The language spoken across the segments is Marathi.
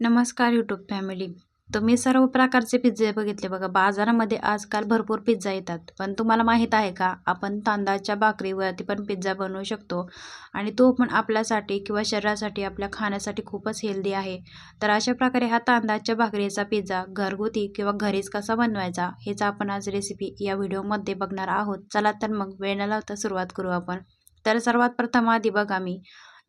नमस्कार यूट्यूब फॅमिली तुम्ही सर्व प्रकारचे पिझ्झे बघितले बघा. बाजारामध्ये आजकाल भरपूर पिझ्झा येतात. पण तुम्हाला माहीत आहे का? आपण तांदळाच्या भाकरीवरती पण पिझ्झा बनवू शकतो. आणि तो पण आपल्यासाठी किंवा शरीरासाठी आपल्या खाण्यासाठी खूपच हेल्दी आहे. तर अशा प्रकारे हा तांदळाच्या भाकरीचा पिझ्झा घरगुती किंवा घरीच कसा बनवायचा हेच आपण आज रेसिपी या व्हिडिओमध्ये बघणार आहोत. चला तर मग वेळ न लावता सुरुवात करू आपण. तर सर्वात प्रथम आधी बघा मी.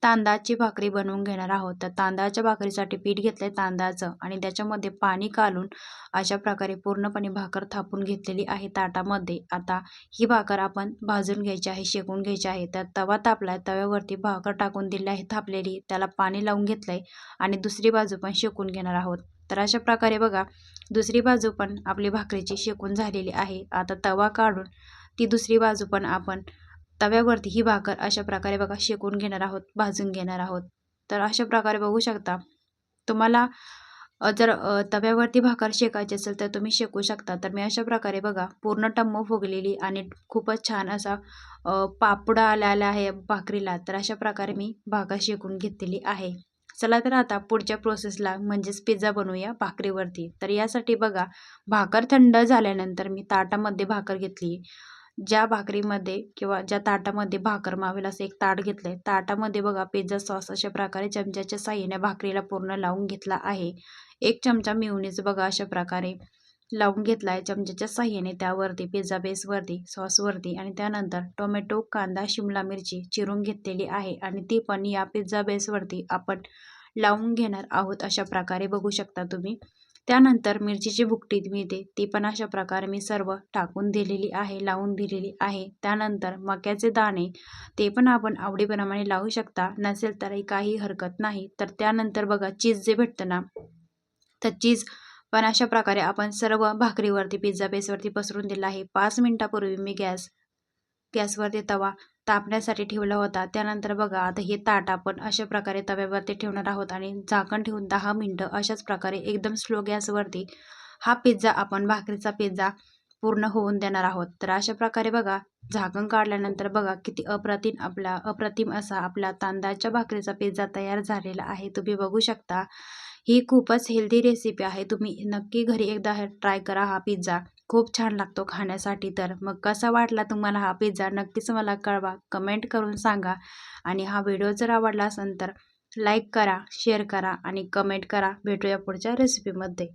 तांदळाची भाकरी बनवून घेणार आहोत. तर तांदळाच्या भाकरीसाठी पीठ घेतलं आहे तांदळाचं आणि त्याच्यामध्ये पाणी काढून अशा प्रकारे पूर्णपणे भाकर थापून घेतलेली आहे ताटामध्ये. आता ही भाकर आपण भाजून घ्यायची आहे शेकून घ्यायची आहे. तर तवा तापला आहे तव्यावरती भाकर टाकून दिली आहे थापलेली. त्याला पाणी लावून घेतलं आहे आणि दुसरी बाजू पण शेकून घेणार आहोत. तर अशा प्रकारे बघा दुसरी बाजू पण आपली भाकरीची शेकून झालेली आहे. आता तवा काढून ती दुसरी बाजू पण आपण तव्यावरती ही भाकर अशा प्रकारे बघा शेकून घेणार आहोत भाजून घेणार आहोत. तर अशा प्रकारे बघू शकता. तुम्हाला जर तव्यावरती भाकर शेकायची असेल तर तुम्ही शेकू शकता. तर मी अशा प्रकारे बघा पूर्ण टम्म फुगलेली आणि खूपच छान असा पापडा आलेला आहे भाकरीला. तर अशा प्रकारे मी भाकर शेकून घेतलेली आहे. चला तर आता पुढच्या प्रोसेसला म्हणजेच पिझ्झा बनवूया भाकरीवरती. तर यासाठी बघा भाकर थंड झाल्यानंतर मी ताटामध्ये भाकर घेतली. ज्या भाकरीमध्ये किंवा ज्या ताटामध्ये भाकर मावेल असं एक ताट घेतलं आहे ताटामध्ये बघा पिझ्झा सॉस अशा प्रकारे चमच्याच्या साह्याने भाकरीला पूर्ण लावून घेतला आहे. एक चमचा मिवणीच बघा अशा प्रकारे लावून घेतला आहे चमच्याच्या साह्याने त्यावरती पिझ्झा बेसवरती सॉसवरती आणि त्यानंतर टोमॅटो कांदा शिमला मिरची चिरून घेतलेली आहे आणि ती पण या पिझ्झा बेसवरती आपण लावून घेणार आहोत अशा प्रकारे बघू शकता तुम्ही. त्यानंतर मिरचीची भुकटी मिळते. ती पण अशा प्रकारे मी सर्व टाकून दिलेली आहे लावून दिलेली आहे. त्यानंतर मक्याचे दाणे ते पण आपण आवडीप्रमाणे लावू शकता. नसेल तरी काही हरकत नाही. तर त्यानंतर बघा चीज जे भेटतं ना तर चीज पण अशा प्रकारे आपण सर्व भाकरीवरती पिझ्झा बेसवरती पसरून दिला आहे. पाच मिनटापूर्वी मी गॅस गॅसवरती तवा तापण्यासाठी ठेवला होता. त्यानंतर बघा आता हे ताट आपण अशा प्रकारे तव्यावरती ठेवणार आहोत आणि झाकण ठेवून दहा मिनटं अशाच प्रकारे एकदम स्लो गॅसवरती हा पिझ्झा आपण भाकरीचा पिझ्झा पूर्ण होऊन देणार आहोत. तर अशा प्रकारे बघा झाकण काढल्यानंतर बघा किती अप्रतिम आपला अप्रतिम असा आपला तांदळाच्या भाकरीचा पिझ्झा तयार झालेला आहे. तुम्ही बघू शकता. ही खूपच हेल्दी रेसिपी आहे. तुम्ही नक्की घरी एकदा ट्राय करा हा पिझ्झा. खूप छान लागतो खाण्यासाठी तर. मग कसा वाटला तुम्हाला हा पिझ्झा? नक्कीच मला कळवा. कमेंट करून सांगा. आणि हा व्हिडिओ जर आवडला असेल तर लाईक करा शेअर करा आणि कमेंट करा. भेटूया पुढच्या रेसिपीमध्ये.